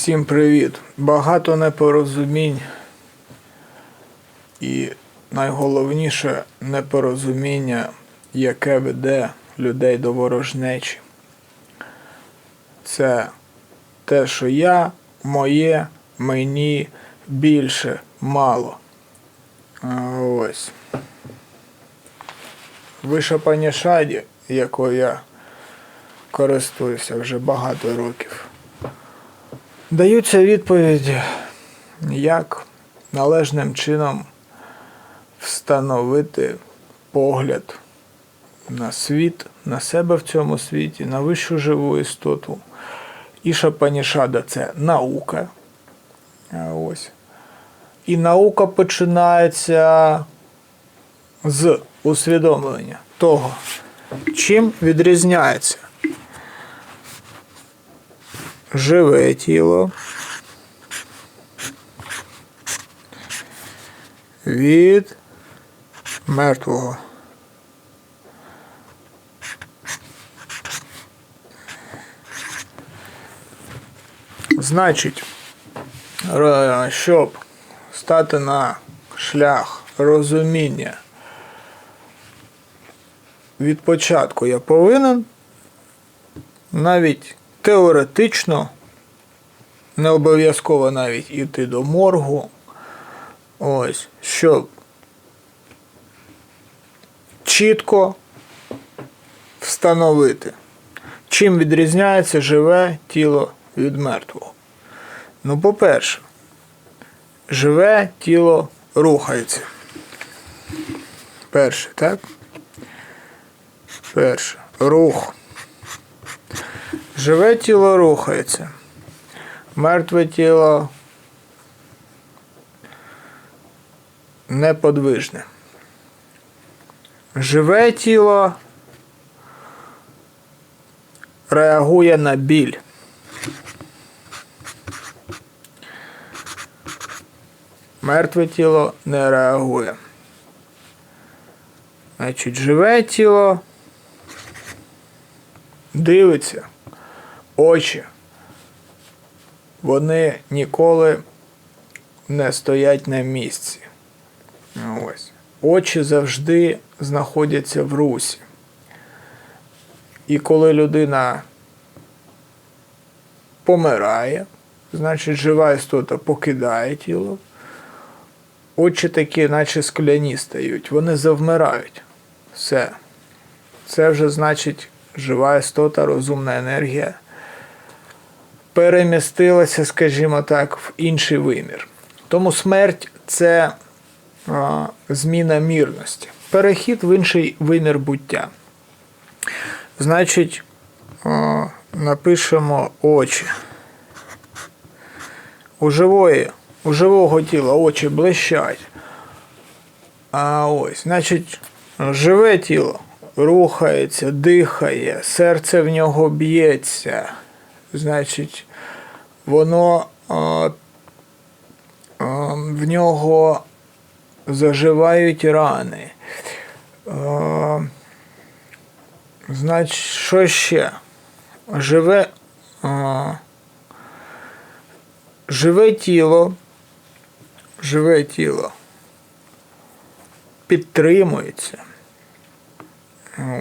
Всім привіт! Багато непорозумінь і найголовніше непорозуміння, яке веде людей до ворожнечі. Це те, що я, моє, мені більше мало. Ось. Панішаді, якою я користуюся вже багато років. Даються відповіді, як належним чином встановити погляд на світ, на себе в цьому світі, на вищу живу істоту. Іша Панішада це наука. Ось. І наука починається з усвідомлення того, чим відрізняється живе тіло від мертвого. Значить, щоб стати на шлях розуміння від початку я повинен навіть теоретично, не обов'язково навіть іти до моргу. Ось, щоб чітко встановити, чим відрізняється живе тіло від мертвого. Ну, по-перше, живе тіло рухається. Перше, так? Перше. Рух. Живе тіло рухається. Мертве тіло неподвижне. Живе тіло реагує на біль. Мертве тіло не реагує. Значить, живе тіло дивиться очі. Вони ніколи не стоять на місці. Ось. Очі завжди знаходяться в русі. І коли людина помирає, значить жива істота покидає тіло, очі такі, наче скляні стають, вони завмирають. Все. Це вже значить жива істота, розумна енергія перемістилася, скажімо так, в інший вимір. Тому смерть це а, зміна мірності, перехід в інший вимір буття. Значить, а, напишемо очі. У живої, у живого тіла очі блищать. А ось, значить, живе тіло рухається, дихає, серце в нього б'ється. Значить, воно в нього заживають рани. Значить, що ще? Живе, живе тіло, живе тіло підтримується.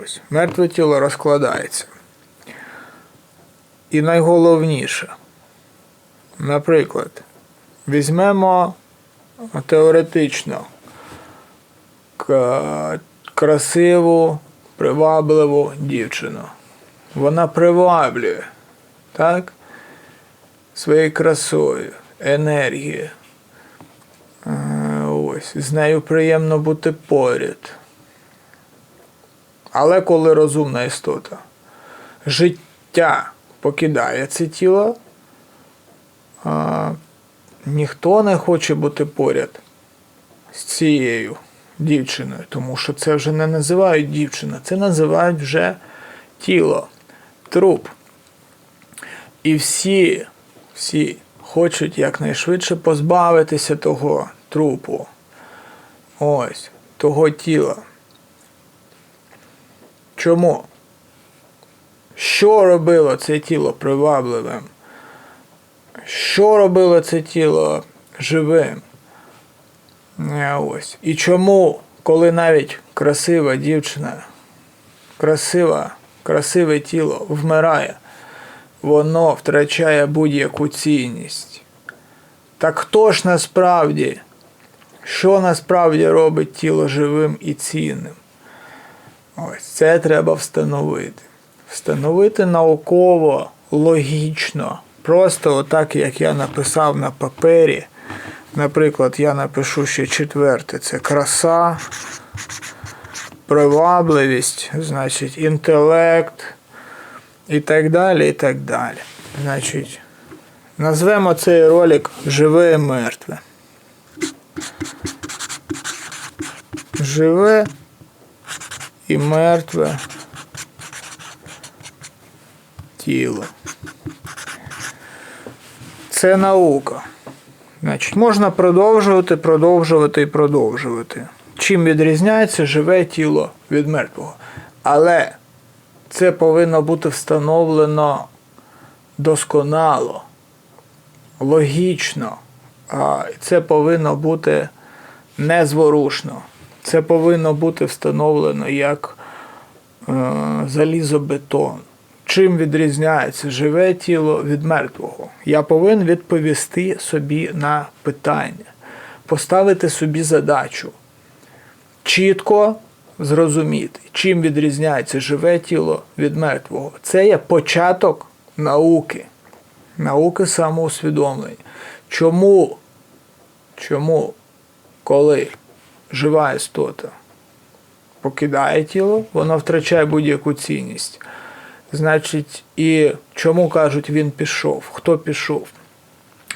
Ось. Мертве тіло розкладається. І найголовніше, наприклад, візьмемо теоретично красиву, привабливу дівчину. Вона приваблює, так? Своєю красою, енергією. Е, Ось, з нею приємно бути поряд. Але коли розумна істота, життя покидає це тіло, а, ніхто не хоче бути поряд з цією дівчиною, тому що це вже не називають дівчина, це називають вже тіло, труп. І всі, всі хочуть якнайшвидше позбавитися того трупу. Ось, того тіла. Чому? Що робило це тіло привабливим? що робило це тіло живим. Е, Ось. І чому, коли навіть красива дівчина, красива, красиве тіло вмирає, воно втрачає будь-яку цінність. Так хто ж насправді, що насправді робить тіло живим і цінним? Ось це треба встановити. Встановити науково, логічно, просто отак, як я написав на папері. Наприклад, я напишу ще четверте: це краса, привабливість, значить, інтелект і так далі. і так далі. Значить, назвемо цей ролик Живе і мертве. Живе і мертве тіло. Це наука. Значить, можна продовжувати, продовжувати і продовжувати. Чим відрізняється живе тіло від мертвого. Але це повинно бути встановлено досконало, логічно. А це повинно бути незворушно. Це повинно бути встановлено як е, залізобетон. Чим відрізняється живе тіло від мертвого? Я повинен відповісти собі на питання, поставити собі задачу, чітко зрозуміти, чим відрізняється живе тіло від мертвого. Це є початок науки, науки самоусвідомлення. Чому? Чому, коли жива істота покидає тіло, вона втрачає будь-яку цінність. Значить, і чому кажуть, він пішов, хто пішов,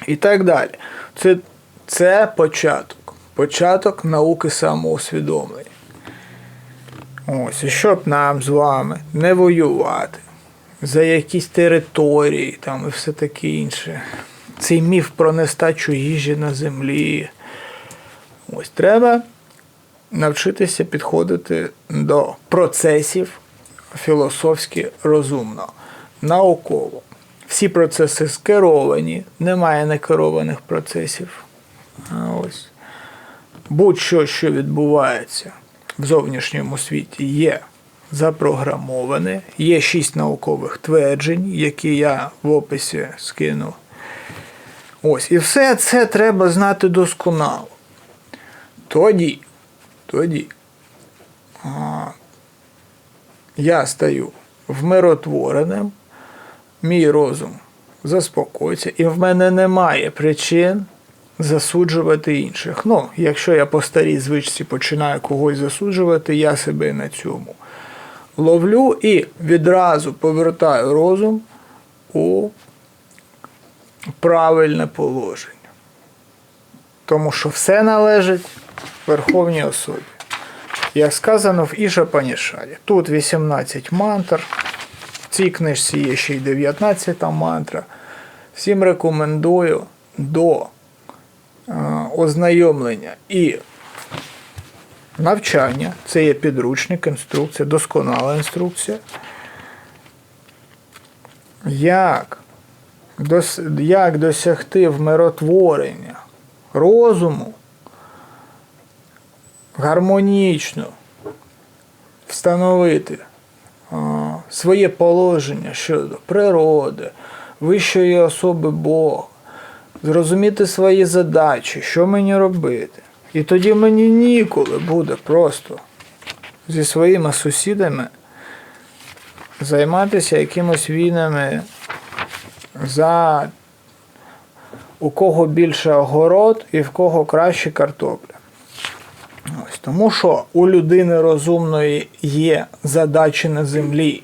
і так далі. Це, це початок. Початок науки самоусвідомлення. Ось, і щоб нам з вами не воювати за якісь території там і все таке інше. Цей міф про нестачу їжі на землі. Ось треба навчитися підходити до процесів філософськи розумно, науково. Всі процеси скеровані, немає некерованих процесів. Ось. Будь-що, що відбувається в зовнішньому світі, є запрограмоване. Є шість наукових тверджень, які я в описі скину. Ось. І все це треба знати досконало. Тоді, тоді я стаю вмиротвореним, мій розум заспокоїться, і в мене немає причин засуджувати інших. Ну, якщо я по старій звичці починаю когось засуджувати, я себе на цьому ловлю і відразу повертаю розум у правильне положення. Тому що все належить Верховній особі. Як сказано в Іша Панішаді. Тут 18 мантр. В цій книжці є ще й 19 мантра. Всім рекомендую до е, ознайомлення і навчання. Це є підручник, інструкція, досконала інструкція. Як, як досягти вмиротворення розуму гармонічно встановити своє положення щодо природи, вищої особи Бога, зрозуміти свої задачі, що мені робити. І тоді мені ніколи буде просто зі своїми сусідами займатися якимось війнами за у кого більше огород і в кого краще картопля. Тому що у людини розумної є задачі на землі.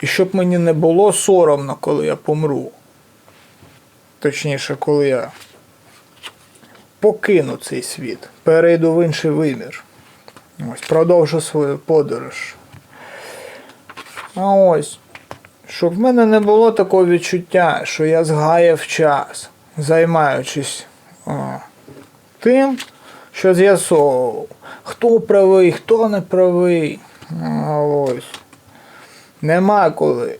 І щоб мені не було соромно, коли я помру. Точніше, коли я покину цей світ, перейду в інший вимір. Ось, продовжу свою подорож. А ось, щоб в мене не було такого відчуття, що я згаяв час, займаючись а, тим, що з'ясовував, хто правий, хто не правий. Ось. Нема коли.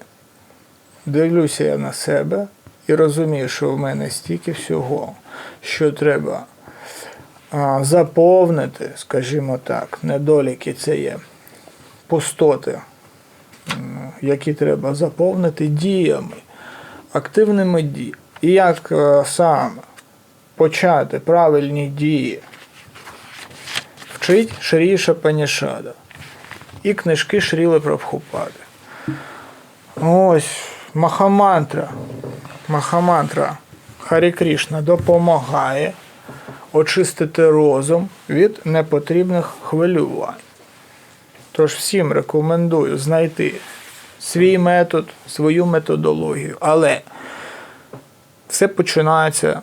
Дивлюся я на себе і розумію, що в мене стільки всього, що треба заповнити, скажімо так, недоліки це є пустоти, які треба заповнити діями, активними діями. І як е, саме почати правильні дії, вчить Шрі Шапанішада і книжки Шріли Прабхупади. Ось Махамантра. Махамантра Харі Крішна допомагає очистити розум від непотрібних хвилювань. Тож всім рекомендую знайти свій метод, свою методологію. Але все починається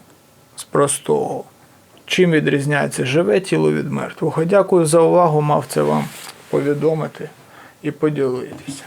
з простого. Чим відрізняється живе тіло від мертвого? Дякую за увагу, мав це вам повідомити і поділитися.